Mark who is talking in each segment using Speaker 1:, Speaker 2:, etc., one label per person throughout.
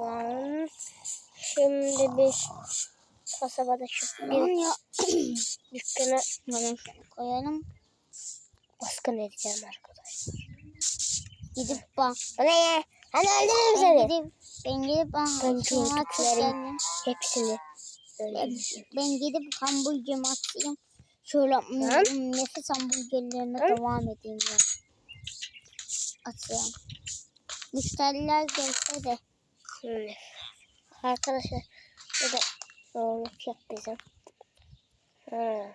Speaker 1: Lan. Şimdi bir kasabadaki
Speaker 2: Lan
Speaker 1: bir
Speaker 2: ya.
Speaker 1: dükkana
Speaker 2: Bunu koyalım.
Speaker 1: baskın edeceğim arkadaşlar.
Speaker 2: Gidip bak.
Speaker 1: Bu ne ya? Hani öldürürüm
Speaker 2: Ben
Speaker 1: seni.
Speaker 2: gidip ben gidip
Speaker 1: Ben
Speaker 2: hamburgerimi
Speaker 1: çocuklarım.
Speaker 2: atayım.
Speaker 1: Hepsini
Speaker 2: Ben,
Speaker 1: öldürürüm.
Speaker 2: ben gidip hamburgerimi atayım. Şöyle nefes hamburgerlerine
Speaker 1: Hı?
Speaker 2: devam edeyim ya. Atayım. Müşteriler gelse de
Speaker 1: Şimdi. Arkadaşlar burada yoğunluk yok bizim. Ha.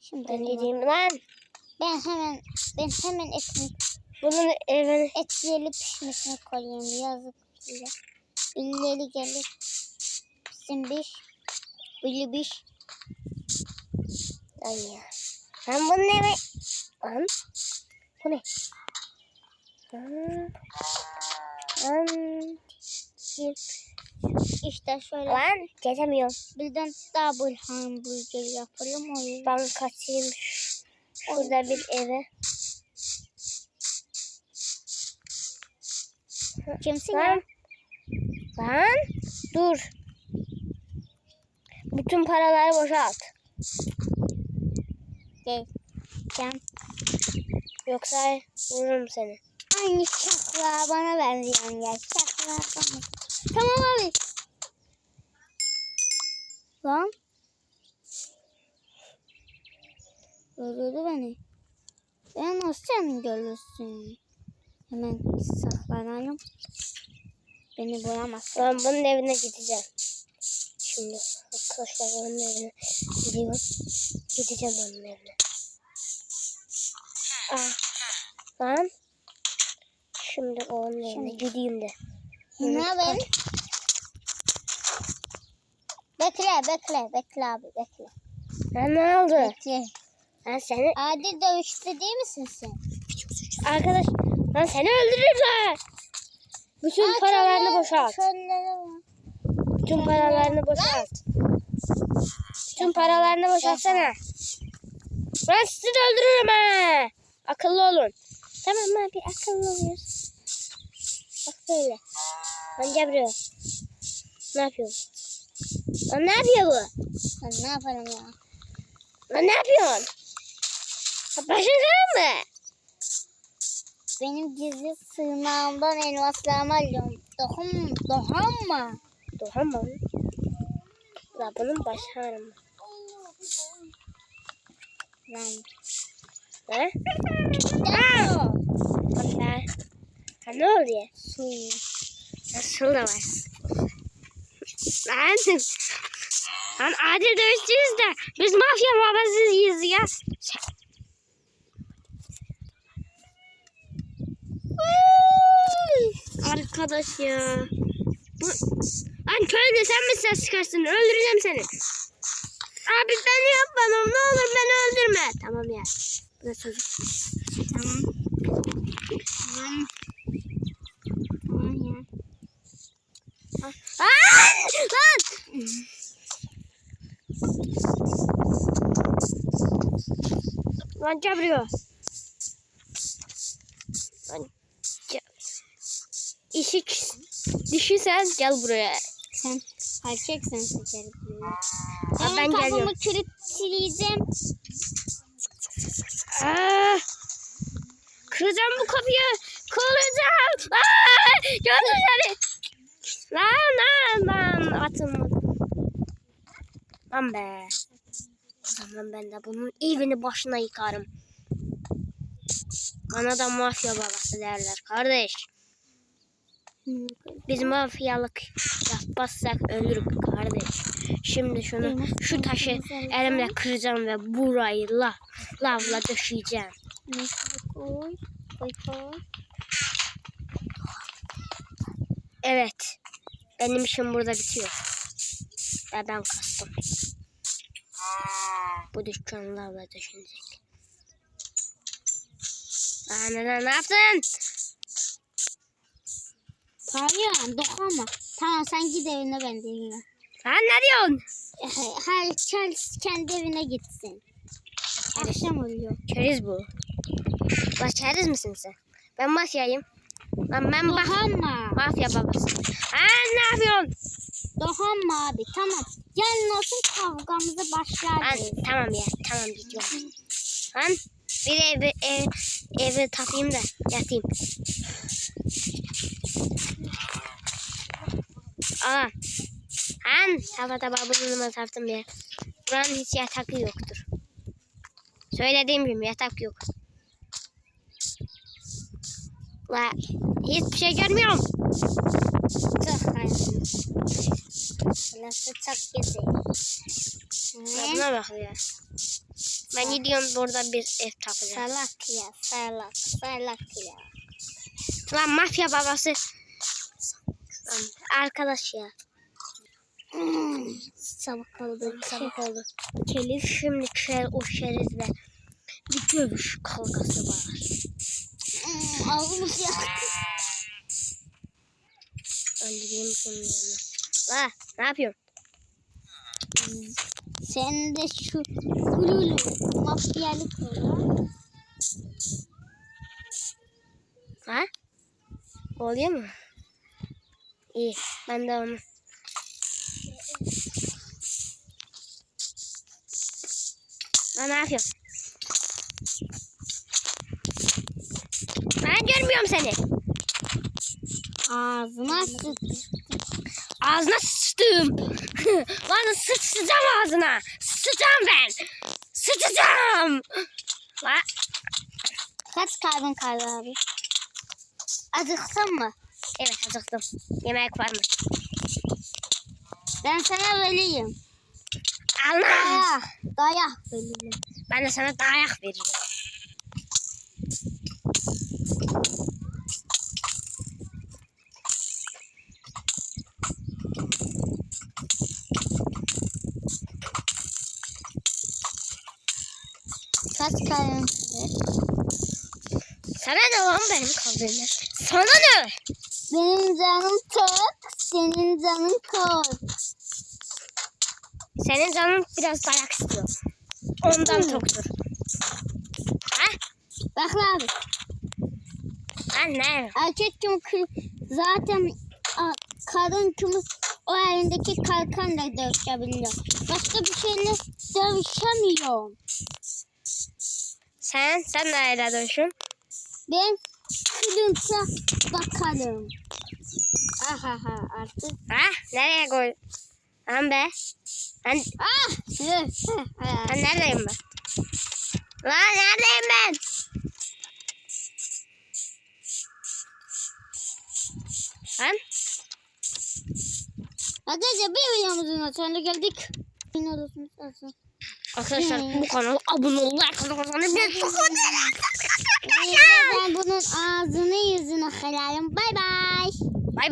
Speaker 2: şimdi
Speaker 1: Ben gideyim lan.
Speaker 2: ben hemen ben hemen etini
Speaker 1: Bunun evini
Speaker 2: etleri pişmesine koyayım yazık bile. Birileri gelir. Bizim bir bili bir
Speaker 1: Ay ya. Ben bunun evi... Lan. Bu ne? Lan. Lan.
Speaker 2: işte şöyle
Speaker 1: Lan. Gezemiyorum.
Speaker 2: birden double hamburger yapalım o yüzden.
Speaker 1: Ben kaçayım. Şurada bir eve.
Speaker 2: Kimsin ya?
Speaker 1: Lan. Lan. Dur. Bütün paraları boşalt.
Speaker 2: Gel. Gel.
Speaker 1: Yoksa vururum seni.
Speaker 2: Aynı çakla bana benziyorsun ya. Çakla bana. Tamam abi. Lan. Öldürdü beni. Ben nasıl sen görürsün? Hemen saklanalım. Beni bulamazsın.
Speaker 1: Ben bunun evine gideceğim. Şimdi arkadaşlar onun evine gidiyorum. Gideceğim onun evine. Ah. Lan. Şimdi onun evine gideyim de.
Speaker 2: Ne haber? Bekle bekle bekle abi bekle.
Speaker 1: Lan ne oldu?
Speaker 2: Bekle.
Speaker 1: Lan seni
Speaker 2: Adi dövüşte değil misin sen?
Speaker 1: arkadaş lan seni öldürürler. Bütün
Speaker 2: Aa,
Speaker 1: paralarını
Speaker 2: çöller-
Speaker 1: boşalt.
Speaker 2: çöllere bak.
Speaker 1: Bütün paralarını boşalt. Bütün paralarını boşaltsana. Ben sizi de öldürürüm ha. Akıllı olun. Tamam? Bir akıllı oluyoruz. Bak böyle. Lan buraya. Ne yapıyor? Lan ne yapıyor bu?
Speaker 2: Ben ne yaparım ya?
Speaker 1: Lan ne yapıyorsun? Başın kırın mı?
Speaker 2: Benim gizli sığınağımdan elmaslarımı alıyorum. Dokun, dokunma.
Speaker 1: Doğamam. La bunun başı ağrım.
Speaker 2: Lan.
Speaker 1: Ne? La. Ha ne oluyor?
Speaker 2: Suyu.
Speaker 1: Nasıl da var? Lan. Lan adil dövüşçüyüz de biz mafya babasıyız ya. Sen- Arkadaş ya. Bu... Lan köylü sen mi ses çıkarsın? Öldüreceğim seni. Abi ben yapmadım. Ne olur beni öldürme. Tamam ya. Bu da çocuk.
Speaker 2: Tamam. Tamam ya.
Speaker 1: Lan! Lan gel buraya. Lan. İşik dişi sen gel buraya.
Speaker 2: Sen erkeksen seçerim.
Speaker 1: Ha, ben
Speaker 2: ben
Speaker 1: geliyorum.
Speaker 2: kafamı kilitleyeceğim.
Speaker 1: Aa! Kıracağım bu kapıyı. Kıracağım. Aa! Gördün seni. Lan lan lan. Atılmadı. Lan be. O zaman ben de bunun evini başına yıkarım. Bana da mafya babası derler kardeş. Biz mafyalık yapmazsak ölürük kardeş. Şimdi şunu şu taşı elimle kıracağım ve burayı lav, lavla döşeyeceğim. Evet. Benim işim burada bitiyor. Ve ben kastım. Bu dükkan lavla döşenecek. Lan lan ne yaptın?
Speaker 2: Pavyon dokunma. Tamam sen git evine ben de evine.
Speaker 1: Lan ne diyorsun?
Speaker 2: Herkes kendi evine gitsin. Akşam oluyor.
Speaker 1: Keriz bu. Bak keriz misin sen? Ben mafyayım. Lan ben bak
Speaker 2: Dokunma.
Speaker 1: mafya babası. Ha ne yapıyorsun?
Speaker 2: Dokunma abi tamam. Yarın olsun kavgamızı
Speaker 1: Lan
Speaker 2: başlarız.
Speaker 1: tamam ya tamam gidiyorum. Lan bir evi ev, evi tapayım da yatayım. Aa. Han tava tava burnuma taktım ya. Buranın hiç yatakı yoktur. Söylediğim gibi yatak yok. La hiçbir şey görmüyorum.
Speaker 2: Çok hayatım. Nasıl çok güzel.
Speaker 1: Ya buna bak ya. Ben gidiyorum burada bir ev tapacağım.
Speaker 2: Salak ya salak salak ya.
Speaker 1: Lan mafya babası. Arkadaş ya. Sabah oldu, sabah oldu. Kelif şimdi şer, o şerizle bir dövüş kavgası var.
Speaker 2: Ağzımız yaktı.
Speaker 1: Öldüreyim yanına. La ne yapıyorsun?
Speaker 2: Sen de şu gululu mafyalık var.
Speaker 1: Ha? Oluyor mu? İyi ben de onu. Lan ne yapıyorsun? Görmüyorum seni.
Speaker 2: Ağzına sıç.
Speaker 1: Ağzına sıçtım. Lan sıçacağım ağzına. Sıçacağım ben. Sıçacağım. La,
Speaker 2: Kaç kalbin kaldı abi? Acıktın mı?
Speaker 1: evet acıktım. Yemek var mı?
Speaker 2: Ben sana vereyim.
Speaker 1: Allah.
Speaker 2: Dayak. Dayak vereyim.
Speaker 1: Ben de sana dayak veririm.
Speaker 2: Kaç kalbin kaldı?
Speaker 1: Sana ne lan benim kaldığımda? Sana ne?
Speaker 2: Benim canım tok. Senin canın kor.
Speaker 1: Senin canın biraz dayak istiyor. Ondan toktur. Ha?
Speaker 2: Bak abi.
Speaker 1: Ben ne?
Speaker 2: Erkek kim zaten a, kadın kim o elindeki kalkanla dövüşebiliyor. Başka bir şeyle dövüşemiyorum.
Speaker 1: Sen, sen neyle dövüşün?
Speaker 2: Ben kılınca bakarım. Aha ha artık.
Speaker 1: Ha? Nereye koy? Lan be. Ben,
Speaker 2: Ah!
Speaker 1: Ben neredeyim ben? Lan neredeyim ben? Lan?
Speaker 2: Arkadaşlar bir videomuzun sonuna geldik. Yine olursunuz.
Speaker 1: Arkadaşlar bu kanala abone olun. Arkadaşlar bir çok
Speaker 2: Ben bunun ağzını yüzünü kırarım. Bay bay.
Speaker 1: Bay bay.